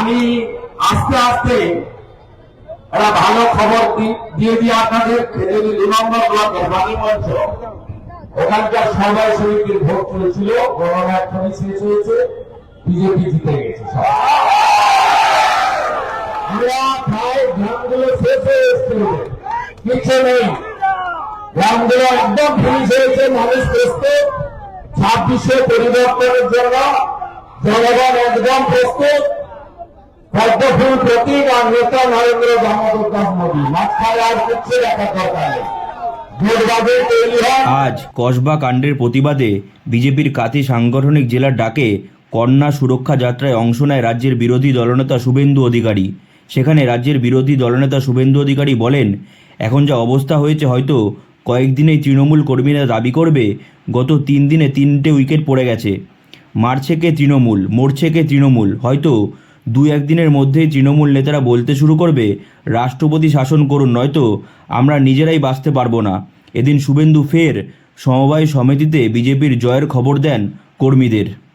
আমি আস্তে আস্তে একটা ভালো খবর দিয়ে দিয়ে আপনাদের খেজুরি দু নম্বর ব্লকের মঞ্চ ওখানকার সবাই সমিতির ভোট চলেছিল গণনা শেষ হয়েছে, বিজেপি জিতে গেছে ছাব্বিশে পরিবর্তনের জন্য জনগণ একদম প্রস্তুত। পদ্মফুল প্রতীক আর নেতা নরেন্দ্র দামোদর মোদী। আর কিচ্ছু দরকার নেই। আজ কসবা কাণ্ডের প্রতিবাদে বিজেপির কাতি সাংগঠনিক জেলার ডাকে কন্যা সুরক্ষা যাত্রায় অংশ নেয় রাজ্যের বিরোধী দলনেতা শুভেন্দু অধিকারী। সেখানে রাজ্যের বিরোধী দলনেতা শুভেন্দু অধিকারী বলেন, এখন যা অবস্থা হয়েছে হয়তো কয়েকদিনেই তৃণমূল কর্মীরা দাবি করবে, গত তিন দিনে তিনটে উইকেট পড়ে গেছে। মারছে কে তৃণমূল? মরছে কে তৃণমূল? হয়তো দু একদিনের মধ্যেই তৃণমূল নেতারা বলতে শুরু করবে, রাষ্ট্রপতি শাসন করুন, নয়তো আমরা নিজেরাই বাঁচতে পারব না। এদিন শুভেন্দু ফের সমবায় সমিতিতে বিজেপির জয়ের খবর দেন কর্মীদের।